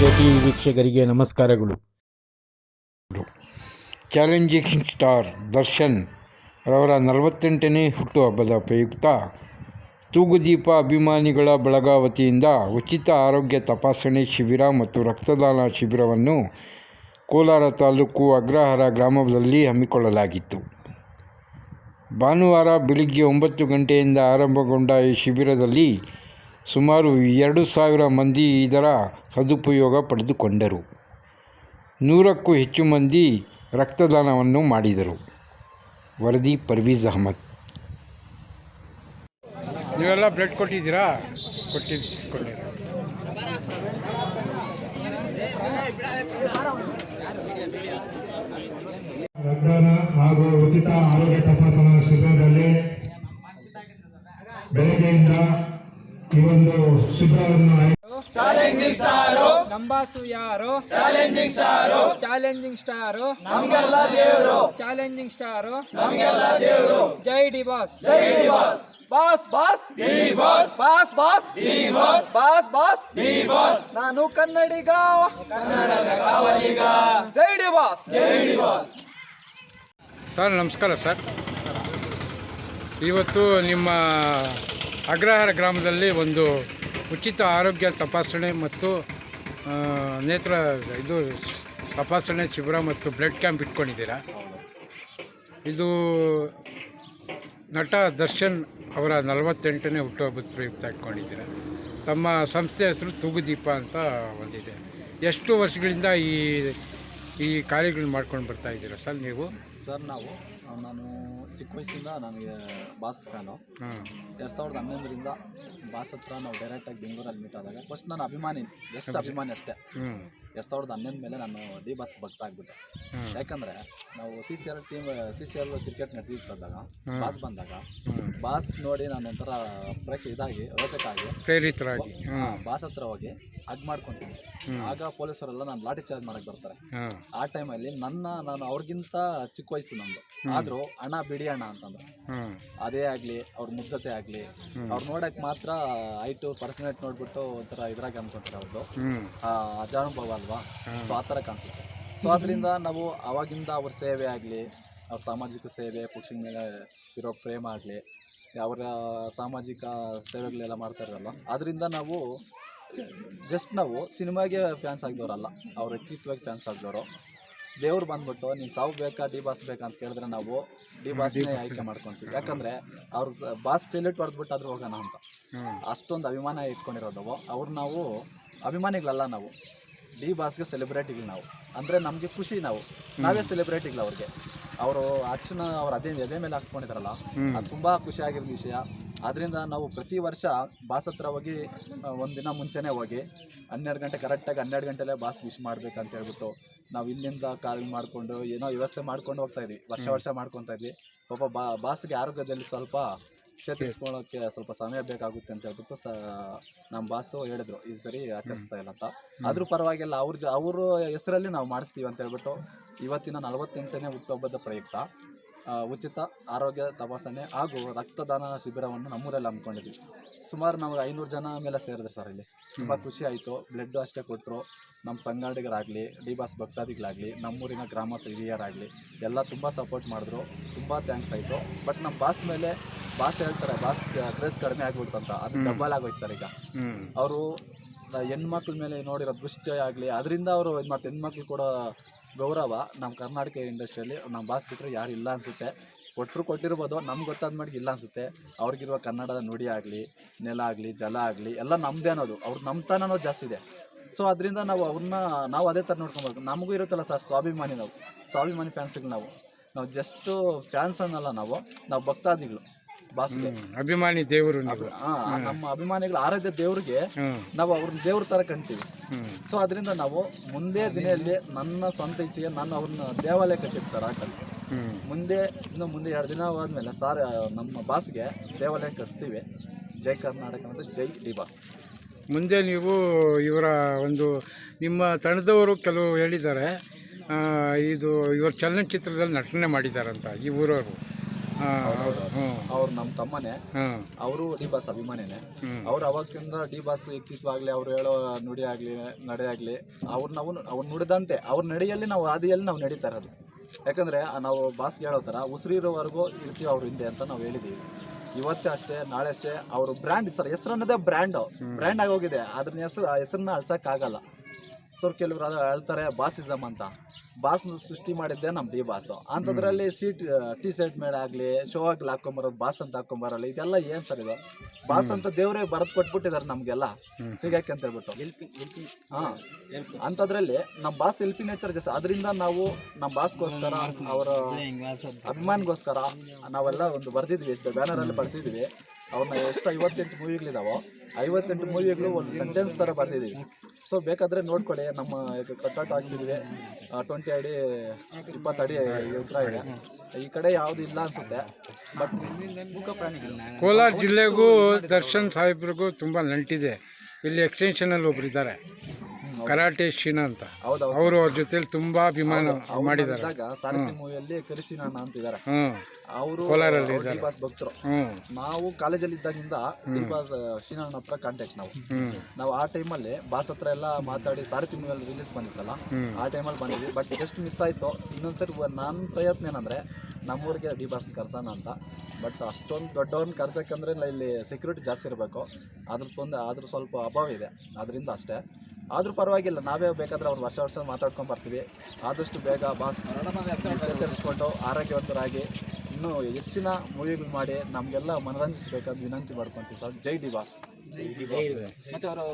T ವೀಕ್ಷಕರಿಗೆ ನಮಸ್ಕಾರಗಳು. Challenging star Darshan ರವರ ನಲವತ್ತೆಂಟನೇ ಹುಟ್ಟುಹಬ್ಬದ ಪ್ರಯುಕ್ತ ತೂಗುದೀಪ ಅಭಿಮಾನಿಗಳ ಬಳಗ ವತಿಯಿಂದ ಉಚಿತ ಆರೋಗ್ಯ ತಪಾಸಣೆ ಶಿಬಿರ ಮತ್ತು ರಕ್ತದಾನ ಶಿಬಿರವನ್ನು ಕೋಲಾರ ತಾಲೂಕು ಅಗ್ರಹಾರ ಗ್ರಾಮದಲ್ಲಿ ಹಮ್ಮಿಕೊಳ್ಳಲಾಗಿತ್ತು. ಭಾನುವಾರ ಬೆಳಿಗ್ಗೆ ಒಂಬತ್ತು ಗಂಟೆಯಿಂದ ಆರಂಭಗೊಂಡ ಈ ಶಿಬಿರದಲ್ಲಿ ಸುಮಾರು ಎರಡು ಸಾವಿರ ಮಂದಿ ಇದರ ಸದುಪಯೋಗ ಪಡೆದುಕೊಂಡರು. ನೂರಕ್ಕೂ ಹೆಚ್ಚು ಮಂದಿ ರಕ್ತದಾನವನ್ನು ಮಾಡಿದರು. ವರದಿ ಪರ್ವೀಜ್ ಅಹಮದ್. ನೀವೆಲ್ಲ ಬ್ಲಡ್ ಕೊಟ್ಟಿದ್ದೀರಾ? ಕೊಟ್ಟಿದ್ದೀರಾ? ರಕ್ತದಾನ ಹಾಗೂ ಉಚಿತ ಆರೋಗ್ಯ ತಪಾಸಣಾ ಶಿಬಿರದಲ್ಲಿ ಬೆಳಗ್ಗೆಯಿಂದ ಈ ಒಂದು ಚಾಲೆಂಜಿಂಗ್ ಸ್ಟಾರ್ ನಂಬಾಸು ಯಾರು? ಚಾಲೆಂಜಿಂಗ್ ಸ್ಟಾರು ಚಾಲೆಂಜಿಂಗ್ ಸ್ಟಾರು ನಮ್ಗೆಲ್ಲ ದೇವರು. ಚಾಲೆಂಜಿಂಗ್ ಸ್ಟಾರು ನಮ್ಗೆಲ್ಲ ದೇವರು. ಜೈ ಡಿ ಬಾಸ್. ಜೈ D boss. Boss boss. D boss. Boss boss. D boss. Boss boss. D boss. ನಾನು ಕನ್ನಡಿಗ. ಕನ್ನಡದ ಕಾವಲಿಗ. ಜೈ ಡಿ ಬಾಸ್. ಜೈ ಡಿ ಬಾಸ್. ಸರ್ ನಮಸ್ಕಾರ ಸರ್. ಇವತ್ತು ನಿಮ್ಮ ಅಗ್ರಹಾರ ಗ್ರಾಮದಲ್ಲಿ ಒಂದು ಉಚಿತ ಆರೋಗ್ಯ ತಪಾಸಣೆ ಮತ್ತು ನೇತ್ರ ಇದು ತಪಾಸಣೆ ಶಿಬಿರ ಮತ್ತು ಬ್ಲಡ್ ಕ್ಯಾಂಪ್ ಇಟ್ಕೊಂಡಿದ್ದೀರಾ? ಇದು ನಟ ದರ್ಶನ್ ಅವರ ನಲವತ್ತೆಂಟನೇ ಹುಟ್ಟುಹಬ್ಬದ ಪ್ರಯುಕ್ತ ಇಟ್ಕೊಂಡಿದ್ದೀರಾ? ತಮ್ಮ ಸಂಸ್ಥೆ ಹೆಸರು ತೂಗುದೀಪ ಅಂತ ಒಂದಿದೆ. ಎಷ್ಟು ವರ್ಷಗಳಿಂದ ಈ ಈ ಕಾರ್ಯಗಳನ್ನ ಮಾಡ್ಕೊಂಡು ಬರ್ತಾ ಇದ್ದೀರಾ ಸರ್ ನೀವು? ಸರ್ ನಾವು ನಾನು ಚಿಕ್ಕ ವಯಸ್ಸಿಂದ ನನಗೆ ಬಾಸ್ ಫ್ಯಾನು. ಎರಡು ಸಾವಿರದ ಹನ್ನೊಂದರಿಂದ ಬಾಸ್ ಹತ್ರ ನಾವು ಡೈರೆಕ್ಟಾಗಿ ಬೆಂಗಳೂರಲ್ಲಿ ಮೀಟ್ ಆದಾಗ ಫಸ್ಟ್ ನಾನು ಅಭಿಮಾನಿ ಜಸ್ಟ್ ಅಭಿಮಾನಿ. ಅಷ್ಟೇ. ಎರಡು ಸಾವಿರದ ಹನ್ನೊಂದು ಮೇಲೆ ನಾನು ಡಿ ಬಾಸ್ ಭಕ್ತ ಆಗಿಬಿಟ್ಟೆ. ಯಾಕಂದರೆ ನಾವು C C L team C C L cricket ನಡೆದಿದ್ದಾಗ. Boss ಬಂದಾಗ ಬಾಸ್ ನೋಡಿ ನಾನು ಒಂಥರ ಪ್ರೇಕ್ಷ ಇದಾಗಿ ರೋಚಕ ಆಗಿ ಪ್ರೇರಿತರಾಗಿ ಬಾಸ್ ಹತ್ರ ಹೋಗಿ ಹಗ್ ಮಾಡ್ಕೊಂತೀನಿ. ಆಗ ಪೊಲೀಸರೆಲ್ಲ ನಾನು ಲಾಠಿ ಚಾರ್ಜ್ ಮಾಡಕ್ಕೆ ಬರ್ತಾರೆ. ಆ ಟೈಮಲ್ಲಿ ನನ್ನ ನಾನು ಅವ್ರಿಗಿಂತ ಚಿಕ್ಕ ವಯಸ್ಸು ನಂದು ಆದ್ರೂ ಹಣ ಬಿಡಿ ಅಣ್ಣ ಅಂತಂದ್ರು. ಅದೇ ಆಗ್ಲಿ ಅವ್ರ ಮುಗ್ಧತೆ ಆಗ್ಲಿ ಅವ್ರು ನೋಡಕ್ ಮಾತ್ರ ಐಟು ಪರ್ಸನೇಟ್ ನೋಡ್ಬಿಟ್ಟು ಒಂಥರ ಇದ್ರಾಗ ಅನ್ಕೊಂತಾರೆ ಅವ್ರದ್ದು ಆ ಅಜಾನುಭವ ಅಲ್ವಾ? ಸೊ ಆ ಥರ ಕಾಣಿಸುತ್ತೆ. ಸೊ ಅದರಿಂದ ನಾವು ಅವಾಗಿಂದ ಅವ್ರ ಸೇವೆ ಆಗಲಿ ಅವ್ರ ಸಾಮಾಜಿಕ ಸೇವೆ ಪಕ್ಷಿ ಮೇಲೆ ಇರೋ ಪ್ರೇಮ ಆಗಲಿ ಅವರ ಸಾಮಾಜಿಕ ಸೇವೆಗಳೆಲ್ಲ ಮಾಡ್ತಾ ಇರಲ್ಲ ಅದರಿಂದ ನಾವು ಜಸ್ಟ್ ನಾವು ಸಿನಿಮಾಗೆ ಫ್ಯಾನ್ಸ್ ಆಗಿದವರಲ್ಲ ಅವ್ರ ವ್ಯಕ್ತಿತ್ವಕ್ಕೆ ಫ್ಯಾನ್ಸ್ ಆಗಿದವರು ದೇವ್ರು ಬಂದ್ಬಿಟ್ಟು ನೀನು ಸಾವು ಬೇಕಾ ಡಿ ಬಾಸ್ ಬೇಕಾ ಅಂತ ಕೇಳಿದ್ರೆ ನಾವು ಡಿ ಬಾಸ್ನೇ ಆಯ್ಕೆ ಮಾಡ್ಕೊಂತೀವಿ. ಯಾಕಂದ್ರೆ ಅವ್ರ ಬಾಸ್ ಸೆಲ್ಯೂಟ್ ಹೊಡೆದ್ಬಿಟ್ಟು ಆದ್ರೂ ಹೋಗೋಣ ಅಂತ. ಅಷ್ಟೊಂದು ಅಭಿಮಾನ ಇಟ್ಕೊಂಡಿರೋದು ಅವ್ರು ನಾವು ಅಭಿಮಾನಿಗಳಲ್ಲ ನಾವು. ಡಿ ಬಾಸ್ಗೆ ಸೆಲೆಬ್ರಿಟಿಗಳು ನಾವು. ಅಂದರೆ ನಮಗೆ ಖುಷಿ ನಾವು. ನಾವೇ ಸೆಲೆಬ್ರಿಟಿಗಳು ಅವ್ರಿಗೆ. ಅವರು ಅಚ್ಚನ ಅವ್ರ ಅದೇ ಎದೆ ಮೇಲೆ ಹಾಕ್ಸ್ಕೊಂಡಿದಾರಲ್ಲ ಅದು ತುಂಬ ಖುಷಿಯಾಗಿರೋ ವಿಷಯ. ಅದರಿಂದ ನಾವು ಪ್ರತಿ ವರ್ಷ ಬಾಸ್ ಹತ್ರ ಹೋಗಿ ಒಂದಿನ ದಿನ ಮುಂಚೆನೇ ಹೋಗಿ ಹನ್ನೆರಡು ಗಂಟೆ ಕರೆಕ್ಟಾಗಿ ಹನ್ನೆರಡು ಗಂಟೆಲೇ ಬಾಸ್ ವಿಶ್ ಮಾಡ್ಬೇಕಂತ ಹೇಳ್ಬಿಟ್ಟು ನಾವು ಇಲ್ಲಿಂದ ಕಾಲ್ ಮಾಡಿಕೊಂಡು ಏನೋ ವ್ಯವಸ್ಥೆ ಮಾಡ್ಕೊಂಡು ಹೋಗ್ತಾ ಇದ್ವಿ. ವರ್ಷ ವರ್ಷ ಮಾಡ್ಕೊತಾ ಇದ್ವಿ. ಪಾಪ ಬಾ ಬಾಸ್ಗೆ ಆರೋಗ್ಯದಲ್ಲಿ ಸ್ವಲ್ಪ ಚೇತರಿಸ್ಕೊಳ್ಳೋಕ್ಕೆ ಸ್ವಲ್ಪ ಸಮಯ ಬೇಕಾಗುತ್ತೆ ಅಂತ ಹೇಳ್ಬಿಟ್ಟು ಸ ನಮ್ಮ ಬಾಸು ಹೇಳಿದ್ರು. ಈ ಸರಿ ಆಚರಿಸ್ತಾ ಇಲ್ಲ ಅಂತ. ಆದ್ರೂ ಪರವಾಗಿಲ್ಲ ಅವ್ರ ಜ ಅವ್ರ ಹೆಸರಲ್ಲಿ ನಾವು ಮಾಡ್ತೀವಿ ಅಂತ ಹೇಳ್ಬಿಟ್ಟು ಇವತ್ತಿನ ನಲವತ್ತೆಂಟನೇ ಹುಟ್ಟುಹಬ್ಬದ ಪ್ರಯುಕ್ತ. ಉಚಿತ ಆರೋಗ್ಯ ತಪಾಸಣೆ ಹಾಗೂ ರಕ್ತದಾನ ಶಿಬಿರವನ್ನು ನಮ್ಮೂರಲ್ಲಿ ಹಮ್ಮಿಕೊಂಡಿದ್ವಿ. ಸುಮಾರು ನಮಗೆ ಐನೂರು ಜನ ಮೇಲೆ ಸೇರಿದ್ರು ಸರ್ ಇಲ್ಲಿ. ತುಂಬ ಖುಷಿ ಆಯಿತು. ಬ್ಲಡ್ ಅಷ್ಟೇ ಕೊಟ್ಟರು. ನಮ್ಮ ಸಂಗಾಡಿಗರಾಗಲಿ ಡಿ ಬಾಸ್ ಭಕ್ತಾದಿಗಳಾಗಲಿ ನಮ್ಮೂರಿನ ಗ್ರಾಮ ಹಿರಿಯರಾಗಲಿ ಎಲ್ಲ ತುಂಬ ಸಪೋರ್ಟ್ ಮಾಡಿದ್ರು. ತುಂಬ ಥ್ಯಾಂಕ್ಸ್ ಆಯಿತು. ಬಟ್ ನಮ್ಮ ಬಾಸ್ ಮೇಲೆ ಬಾಸ್ ಹೇಳ್ತಾರೆ ಬಾಸ್ ಕ್ರೇಸ್ ಕಡಿಮೆ ಆಗ್ಬಿಡ್ತು ಅಂತ ಅದು ಡಬಲ್ ಆಗೋಯ್ತು ಸರ್ ಈಗ. ಅವರು ಹೆಣ್ಮಕ್ಳ ಮೇಲೆ ನೋಡಿರೋ ದೃಷ್ಟಿ ಆಗಲಿ, ಅದರಿಂದ ಅವರು ಇದು ಮಾಡ್ತಾರೆ. ಹೆಣ್ಮಕ್ಳು ಕೂಡ ಗೌರವ ನಮ್ಮ ಕರ್ನಾಟಕ ಇಂಡಸ್ಟ್ರಿಯಲ್ಲಿ ನಮ್ಮ ಬಾಸ್ ಬಿಟ್ಟರೆ ಯಾರು ಇಲ್ಲ ಅನಿಸುತ್ತೆ. ಕೊಟ್ಟರು ಕೊಟ್ಟಿರ್ಬೋದು, ನಮ್ಗೆ ಗೊತ್ತಾದ ಮಟ್ಟಿಗೆ ಇಲ್ಲ ಅನಿಸುತ್ತೆ. ಅವ್ರಿಗಿರುವ ಕನ್ನಡದ ನುಡಿ ಆಗಲಿ, ನೆಲ ಆಗಲಿ, ಜಲ ಆಗಲಿ, ಎಲ್ಲ ನಮ್ಮದೇ ಅನ್ನೋದು. ಅವ್ರು ಅನ್ನೋದು ಜಾಸ್ತಿ ಇದೆ. ಸೊ ಅದರಿಂದ ನಾವು ಅವ್ರನ್ನ ನಾವು ಅದೇ ಥರ ನೋಡ್ಕೊಬೇಕು. ನಮಗೂ ಇರುತ್ತಲ್ಲ ಸರ್, ಸ್ವಾಭಿಮಾನಿ ನಾವು. ಸ್ವಾಭಿಮಾನಿ ಫ್ಯಾನ್ಸ್ಗಳು ನಾವು. ನಾವು ಜಸ್ಟು ಫ್ಯಾನ್ಸ್ ಅನ್ನಲ್ಲ ನಾವು ನಾವು ಭಕ್ತಾದಿಗಳು. ಬಾಸ್ಗೆ ಅಭಿಮಾನಿ ದೇವರು ನೀವು. ಆ, ನಮ್ಮ ಅಭಿಮಾನಿಗಳ ಆರಾಧ್ಯ ದೇವ್ರಿಗೆ ನಾವು ಅವ್ರನ್ನ ದೇವ್ರ ತರ ಕಾಣ್ತೀವಿ ಸೊ ಅದರಿಂದ ನಾವು ಮುಂದೆ ದಿನದಲ್ಲಿ ನನ್ನ ಸ್ವಂತ ಇಚ್ಛೆಗೆ ನಾನು ಅವ್ರನ್ನ ದೇವಾಲಯ ಕಟ್ಟಿದ್ದೆ ಸರ್ ಆ ಮುಂದೆ ಇನ್ನು ಮುಂದೆ ಎರಡು ದಿನ ಆದಮೇಲೆ ಸಾರ್ ನಮ್ಮ ಬಾಸ್ಗೆ ದೇವಾಲಯ ಕಟ್ಸ್ತೀವಿ ಜೈ ಕರ್ನಾಟಕ ಅಂತ ಜೈ ಡಿ ಬಾಸ್. ಮುಂದೆ ನೀವು ಇವರ ಒಂದು ನಿಮ್ಮ ತಂಡದವರು ಕೆಲವು ಹೇಳಿದ್ದಾರೆ. ಆ, ಇದು ಇವರು ಚಲನಚಿತ್ರದಲ್ಲಿ ನಟನೆ ಮಾಡಿದ್ದಾರಂತ ಈ ಊರವರು. ಅವ್ರು ನಮ್ಮ ತಮ್ಮನೇ. ಅವರು ಡಿ ಬಾಸ್ ಅಭಿಮಾನಿನೇ. ಅವ್ರ ಅವಾಗಿಂದ ಡಿ ಬಾಸ್ ವ್ಯಕ್ತಿತ್ವ ಆಗಲಿ ಅವ್ರು ಹೇಳೋ ನುಡಿ ಆಗಲಿ ನಡೆ ಆಗಲಿ ಅವ್ರ ನಾವು ಅವ್ರು ನುಡಿದಂತೆ ಅವ್ರ ನಡೆಯಲ್ಲಿ ನಾವು ಹಾದಿಯಲ್ಲಿ ನಾವು ನಡೀತಾ ಇರೋದು. ಯಾಕಂದ್ರೆ ನಾವು ಬಾಸ್ ಹೇಳೋ ಥರ ಉಸಿರಿರೋವರೆಗೂ ಇರ್ತೀವಿ ಅವ್ರ ಹಿಂದೆ ಅಂತ ನಾವು ಹೇಳಿದ್ದೀವಿ ಇವತ್ತೇ ಅಷ್ಟೇ ನಾಳೆ ಅಷ್ಟೇ ಅವರು ಬ್ರ್ಯಾಂಡ್ ಸರ್ ಹೆಸರು ಅನ್ನೋದೇ ಬ್ರ್ಯಾಂಡು ಬ್ರ್ಯಾಂಡ್ ಆಗೋಗಿದೆ. ಅದ್ರ ಹೆಸರು ಹೆಸರನ್ನ ಅಳ್ಸೋಕ್ಕಾಗಲ್ಲ ಸೊ ಕೆಲವರು ಅದು ಹೇಳ್ತಾರೆ ಬಾಸಿಸಮ್ ಅಂತ. ಬಾಸ್ ಸೃಷ್ಟಿ ಮಾಡಿದ್ದೆ ನಮ್ಮ ಡಿ ಬಾಸು. ಅಂಥದ್ರಲ್ಲಿ ಸೀಟ್ ಟಿ ಶರ್ಟ್ ಮೇಲೆ ಆಗಲಿ ಶೋ ಆಗಲಿ ಹಾಕೊಂಬರೋದು ಬಾಸ್ ಅಂತ ಹಾಕೊಂಬರಲ್ಲ ಇದೆಲ್ಲ ಏನು ಸರ್ ಇದು? ಬಾಸ್ ಅಂತ ದೇವರೇ ಬರೆದು ಕೊಟ್ಬಿಟ್ಟಿದ್ದಾರೆ ನಮಗೆಲ್ಲ. ಸಿಗಕ್ಕೆ ಅಂತ ಹೇಳ್ಬಿಟ್ಟು. ಹಾಂ. ಅಂಥದ್ರಲ್ಲಿ ನಮ್ಮ ಬಾಸ್ ಎಲ್ಪಿ ನೇಚರ್ ಜಾಸ್ತಿ ಅದರಿಂದ ನಾವು ನಮ್ಮ ಬಾಸ್ಗೋಸ್ಕರ ಅವರ ಅಭಿಮಾನಿಗೋಸ್ಕರ ನಾವೆಲ್ಲ ಒಂದು ಬರ್ದಿದ್ವಿ ಬ್ಯಾನರಲ್ಲಿ ಬರ್ಸಿದ್ವಿ ಅವ್ರನ್ನ ಎಷ್ಟು ಐವತ್ತೆಂಟು ಮೂವಿಗಳಿದಾವೋ, ಐವತ್ತೆಂಟು ಮೂವಿಗಳು ಒಂದು ಸೆಂಟೆನ್ಸ್ ಥರ ಬರ್ದಿದ್ದೀವಿ ಸೊ ಬೇಕಾದರೆ ನೋಡ್ಕೊಳ್ಳಿ, ನಮ್ಮ ಕಟ್ಔಟ್ ಹಾಕ್ಸಿದ್ವಿ ಟ್ವೆಂಟಿ ಅಡಿ ಇಪ್ಪತ್ತು ಅಡಿ ಎತ್ತರ ಇದೆ. ಈ ಕಡೆ ಯಾವುದು ಇಲ್ಲ ಅನ್ಸುತ್ತೆ ಬಟ್ ಕೋಲಾರ ಜಿಲ್ಲೆಗೂ ದರ್ಶನ್ ಸಾಹೇಬ್ರಿಗೂ ತುಂಬ ನಂಟಿದೆ. ಇಲ್ಲಿ ಎಕ್ಸ್ಟೆನ್ಷನಲ್ಲಿ ಒಬ್ರು ಇದ್ದಾರೆ ಕರಾಟೆ ಶಿನ ಅಂತ. ಹೌದೌದು ಅವರು ಅವ್ರ ಜೊತೆಲಿ ತುಂಬಾ ಅಭಿಮಾನ ಮಾಡಿದ್ದಾರೆ. ಇದ್ದಾಗ ಸಾರಥಿ ಮೂವಿಯಲ್ಲಿ ಕರಿಸಿನ ಅಂತಿದ್ದಾರೆ. ಅವರು ಕೋಲಾರಲ್ಲಿ ಡಿ ಬಾಸ್ ಭಕ್ತರು. ನಾವು ಕಾಲೇಜಲ್ಲಿ ಇದ್ದಾಗಿಂದ ಡಿ ಬಾಸ್ ಶ್ರೀನಾಥ್ ಹತ್ರ ಕಾಂಟ್ಯಾಕ್ಟ್ ನಾವು. ನಾವು ಆ ಟೈಮಲ್ಲಿ ಬಾಸ್ ಹತ್ರ ಎಲ್ಲ ಮಾತಾಡಿ ಸಾರಥಿ ಮೂವಿಯಲ್ಲಿ ರಿಲೀಸ್ ಬಂದಿತ್ತಲ್ಲ ಆ ಟೈಮಲ್ಲಿ ಬಂದಿದ್ವಿ. ಬಟ್ ಜಸ್ಟ್ ಮಿಸ್ ಆಯಿತು. ಇನ್ನೊಂದ್ಸರಿ ನನ್ನ ಪ್ರಯತ್ನ ಏನಂದ್ರೆ ನಮ್ಮೂರಿಗೆ ಡಿ ಬಾಸ್ ಕರ್ಸೋಣ ಅಂತ. ಬಟ್ ಅಷ್ಟೊಂದು ದೊಡ್ಡವ್ರನ್ನ ಕರ್ಸೋಕ್ಕಂದ್ರೆ ಇಲ್ಲಿ ಸೆಕ್ಯೂರಿಟಿ ಜಾಸ್ತಿ ಇರಬೇಕು. ಅದ್ರ ತೊಂದರೆ ಅದ್ರ ಸ್ವಲ್ಪ ಅಭಾವ ಇದೆ. ಅದರಿಂದ ಅಷ್ಟೇ. ಆದರೂ ಪರವಾಗಿಲ್ಲ, ನಾವೇ ಬೇಕಾದ್ರೆ ಅವ್ರು ವರ್ಷ ವರ್ಷ ಮಾತಾಡ್ಕೊಂಡು ಬರ್ತೀವಿ. ಆದಷ್ಟು ಬೇಗ ಬಾಸ್ ಚೇತರಿಸ್ಕೊಂಡು ಆರೋಗ್ಯವಂತರಾಗಿ ಇನ್ನೂ ಹೆಚ್ಚಿನ ಮೂವಿಗಳು ಮಾಡಿ ನಮಗೆಲ್ಲ ಮನರಂಜಿಸಬೇಕಂತ ವಿನಂತಿ ಮಾಡ್ಕೊತೀವಿ ಸರ್. ಜೈ ಡಿ ಬಾಸ್. ಮತ್ತು ಅವರು